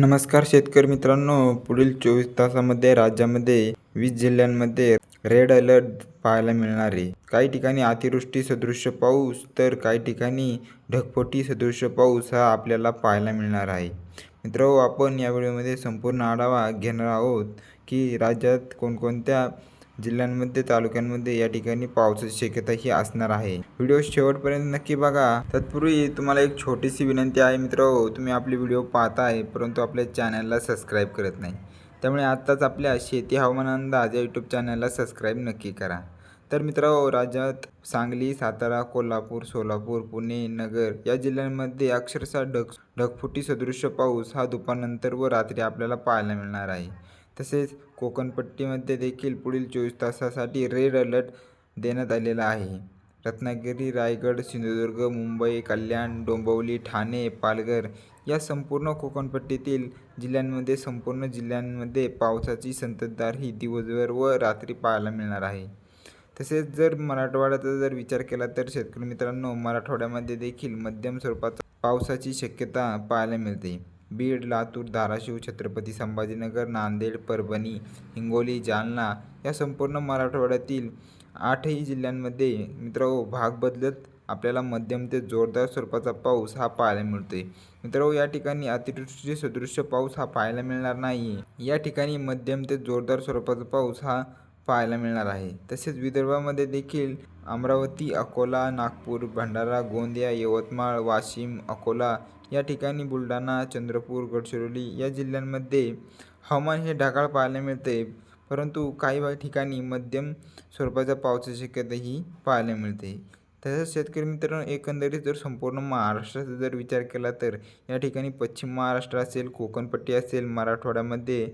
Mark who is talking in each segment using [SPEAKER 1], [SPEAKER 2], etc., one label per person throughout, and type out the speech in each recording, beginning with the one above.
[SPEAKER 1] नमस्कार शेतकरी मित्रांनो पुढील चोवीस तासामध्ये राज्यामध्ये वीस जिल्ह्यांमध्ये रेड अलर्ट पाहायला मिळणार आहे. काही ठिकाणी अतिवृष्टी सदृश्य पाऊस तर काही ठिकाणी ढगफोटी सदृश्य पाऊस हा आपल्याला पाहायला मिळणार आहे. मित्र आपण या व्हिडिओमध्ये संपूर्ण आढावा घेणार आहोत की राज्यात कोणकोणत्या जिल्ह्यांमध्ये तालुक्यांमध्ये या ठिकाणी पावसाची शक्यता ही असणार आहे. व्हिडिओ शेवटपर्यंत नक्की बघा. तत्पूर्वी तुम्हाला एक छोटीशी विनंती आहे मित्र. तुम्ही आपले व्हिडिओ पाहताय परंतु आपल्या चॅनलला सबस्क्राईब करत नाही. त्यामुळे आत्ताच आपल्या शेती हवामान अंदाज या यूट्यूब चॅनलला सबस्क्राईब नक्की करा. तर मित्रांनो राज्यात सांगली सातारा कोल्हापूर सोलापूर पुणे नगर या जिल्ह्यांमध्ये अक्षरशः ढग ढगफुटी सदृश्य पाऊस हा दुपारनंतर व रात्री आपल्याला पाहायला मिळणार आहे. तसेच कोकणपट्टीमध्ये देखील पुढील चोवीस तासासाठी रेड अलर्ट देण्यात आलेला आहे. रत्नागिरी रायगड सिंधुदुर्ग मुंबई कल्याण डोंबिवली ठाणे पालघर या संपूर्ण कोकणपट्टीतील जिल्ह्यांमध्ये संपूर्ण जिल्ह्यांमध्ये पावसाची संततधार ही दिवसभर व रात्री पाहायला मिळणार आहे. तसेच जर मराठवाड्याचा जर विचार केला तर शेतकरी मित्रांनो मराठवाड्यामध्ये देखील मध्यम स्वरूपाचा पावसाची शक्यता पाहायला मिळते. बीड लातूर धाराशिव छत्रपती संभाजीनगर नांदेड परभणी हिंगोली जालना या संपूर्ण मराठवाड्यातील आठही जिल्ह्यांमध्ये मित्रांनो भाग बदलत आपल्याला मध्यम ते जोरदार स्वरूपाचा पाऊस हा पाहायला मिळतोय. मित्रांनो या ठिकाणी अतिवृष्टी सदृश्य पाऊस हा पाहायला मिळणार नाही. या ठिकाणी मध्यम ते जोरदार स्वरूपाचा पाऊस हा पाहायला मिळणार आहे. तसेच विदर्भामध्ये देखील अमरावती अकोला नागपूर भंडारा गोंदिया यवतमाळ वाशिम अकोला या ठिकाणी बुलढाणा चंद्रपूर गडचिरोली या जिल्ह्यांमध्ये हवामान हे ढगाळ पाहायला मिळते. परंतु काही ठिकाणी मध्यम स्वरूपाच्या पावसाची शक्यता ही पाहायला मिळते. तसेच शेतकरी मित्रांनो एकंदरीत जर संपूर्ण महाराष्ट्राचा जर विचार केला तर या ठिकाणी पश्चिम महाराष्ट्र असेल कोकणपट्टी असेल मराठवाड्यामध्ये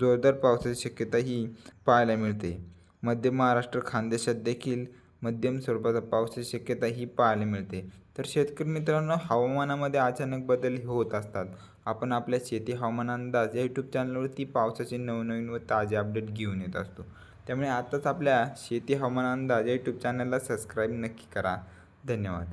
[SPEAKER 1] जोरदार पावसाची शक्यताही पाहायला मिळते. मध्य महाराष्ट्र खानदेशात देखील मध्यम स्वरूपाचा पावसाची शक्यता ही पाहायला मिळते. तर शेतकरी मित्रांनो हवामानामध्ये अचानक बदल होत असतात. आपण आपल्या शेती हवामान अंदाज या यूट्यूब चॅनलवरती पावसाचे नवनवीन व ताजे अपडेट घेऊन येत असतो. त्यामुळे आताच आपल्या शेती हवामान अंदाज या यूट्यूब चॅनलला सबस्क्राईब नक्की करा. धन्यवाद.